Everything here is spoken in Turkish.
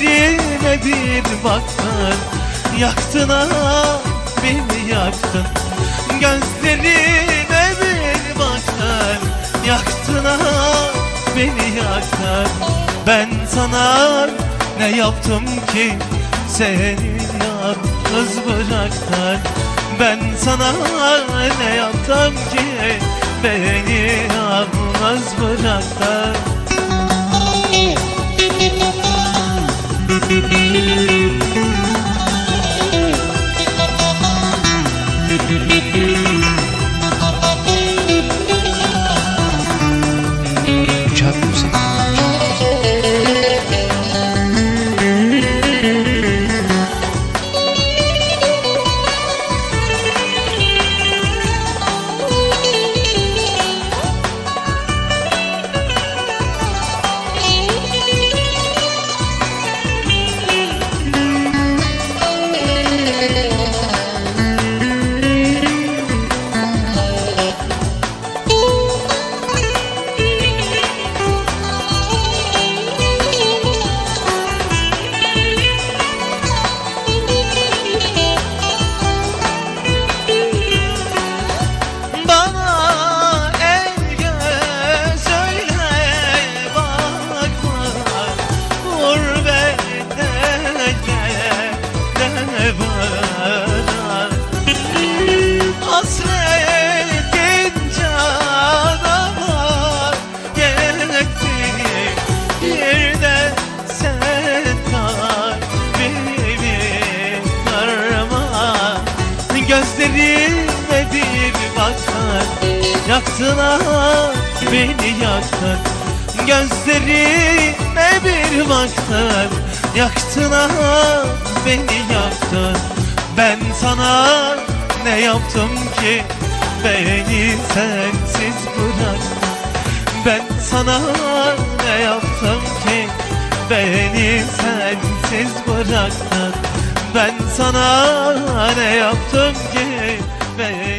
Gözlerime bir baktın Yaktın ah beni yaktın. Gözlerime bir baktın Yaktın ah beni yaktın. Ben sana ne yaptım ki Seni yalnız bıraktın? Ben sana ne yaptım ki Beni yalnız bıraktın Thank you. Yaktın ah beni yaktın Gözlerime bir baktın Yaktın ah beni yaktın Ben sana ne yaptım ki? Beni sensiz bıraktın. Ben sana ne yaptım ki? Beni sensiz bıraktın. Ben sana ne yaptım ki? Beni